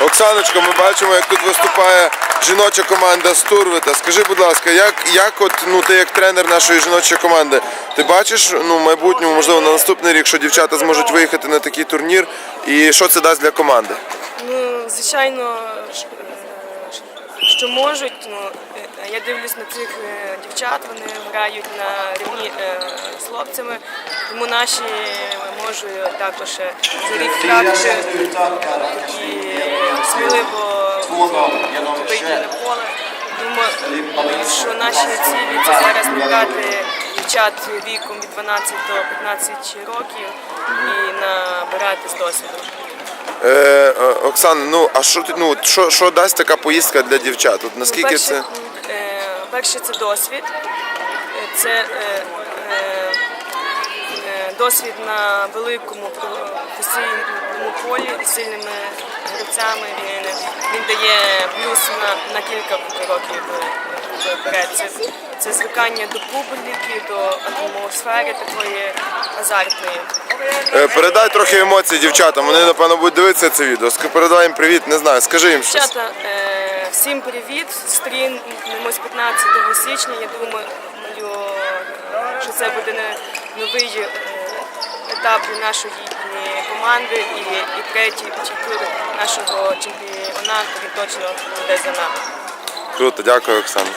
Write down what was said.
Оксаночко, ми бачимо, як тут виступає жіноча команда з Турвита. Скажи, будь ласка, як, як от, ну, ти як тренер нашої жіночої команди, ти бачиш ну, в майбутньому, можливо, на наступний рік, що дівчата зможуть виїхати на такий турнір, і що це дасть для команди? Ну, звичайно, що можуть. Ну, е, я дивлюсь на цих е, дівчат, вони грають на рівні е, з хлопцями, тому наші можуть також за рік грати і сміливо вийти на поле. Думаю, що наші цілі це зараз набрати дівчат віком від 12 до 15 років і набирати з досвіду. Е, е, Оксана, ну а що ти ну що, що дасть така поїздка для дівчат? От наскільки перше, це е, перше це досвід. Це е, е, е, досвід на великому професійному полі сильними гравцями. Він, він дає плюс на, на кілька років е, вперед. Це, це звикання до публіки, до атмосфери такої азартної. Е, передай трохи емоцій дівчатам. Вони напевно будуть дивитися це відео. Ск- Передай їм привіт, не знаю, скажи їм щось. Дівчата, е, всім привіт! Стрінемось 15 січня. Я думаю, що це буде не- новий е, етап для нашої е, команди і, і третій тур нашого чемпіонату він точно буде за нами. Круто, дякую, Оксана.